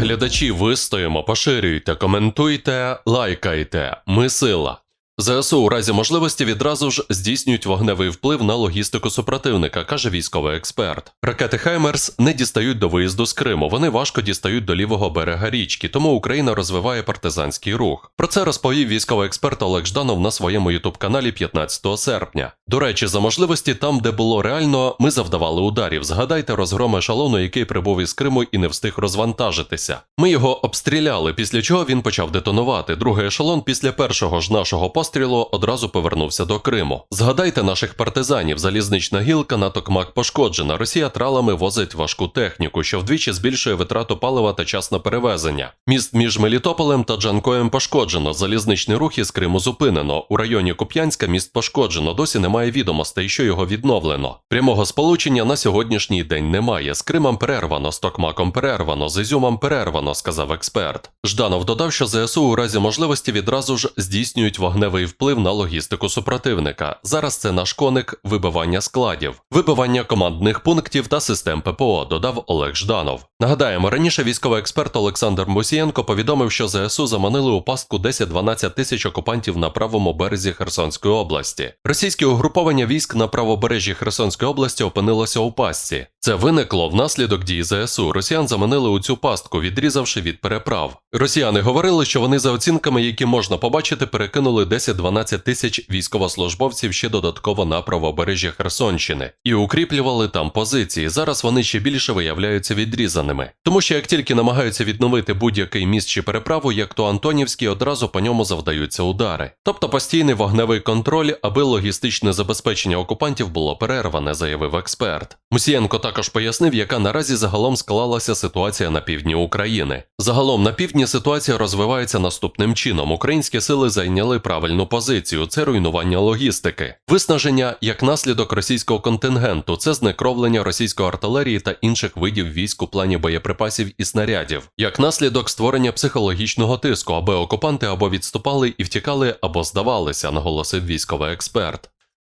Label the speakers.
Speaker 1: Глядачі, вистоїмо, поширюйте, коментуйте, лайкайте. Ми сила. ЗСУ у разі можливості відразу ж здійснюють вогневий вплив на логістику супротивника, каже військовий експерт. Ракети Хаймерс не дістають до виїзду з Криму. Вони важко дістають до лівого берега річки, тому Україна розвиває партизанський рух. Про це розповів військовий експерт Олег Жданов на своєму ютуб-каналі 15 серпня. До речі, за можливості там, де було реально, ми завдавали ударів. Згадайте розгром ешелону, який прибув із Криму і не встиг розвантажитися. Ми його обстріляли, після чого він почав детонувати. Другий ешелон після першого ж нашого пострілу одразу повернувся до Криму. Згадайте наших партизанів. Залізнична гілка на Токмак пошкоджена. Росія тралами возить важку техніку, що вдвічі збільшує витрату палива та час на перевезення. Міст між Мелітополем та Джанкоєм пошкоджено. Залізничний рух із Криму зупинено. У районі Куп'янська міст пошкоджено. Досі немає відомостей, що його відновлено. Прямого сполучення на сьогоднішній день немає. З Кримом перервано, з Токмаком перервано, з Ізюмом перервано, сказав експерт. Жданов додав, що ЗСУ у разі можливості відразу ж здійснюють вогневий вплив на логістику супротивника. Зараз це наш коник вибивання складів, вибивання командних пунктів та систем ППО, додав Олег Жданов. Нагадаємо, раніше військовий експерт Олександр Мусієнко повідомив, що ЗСУ заманили у пастку 10-12 тисяч окупантів на правому березі Херсонської області. Російські Російське угруповання військ на правобережжі Херсонської області опинилося у пастці. Це виникло внаслідок дій ЗСУ. Росіян заманили у цю пастку, відрізавши від переправ. Росіяни говорили, що вони за оцінками, які можна побачити, перекинули 10-12 тисяч військовослужбовців ще додатково на правобережжя Херсонщини і укріплювали там позиції. Зараз вони ще більше виявляються відрізаними. Тому що як тільки намагаються відновити будь-який міст чи переправу, як то Антонівський, одразу по ньому завдаються удари. Тобто постійний вогневий контроль, аби логістичне забезпечення окупантів було перерване, заявив експерт. Мусієнко також пояснив, яка наразі загалом склалася ситуація на півдні України. Загалом на півдні ситуація розвивається наступним чином: українські сили зайняли правильну позицію. Це руйнування логістики, виснаження як наслідок російського контингенту, це знекровлення російської артилерії та інших видів військ у плані боєприпасів і снарядів, як наслідок створення психологічного тиску, аби окупанти або відступали і втікали, або здавалися, наголосив військовий експерт.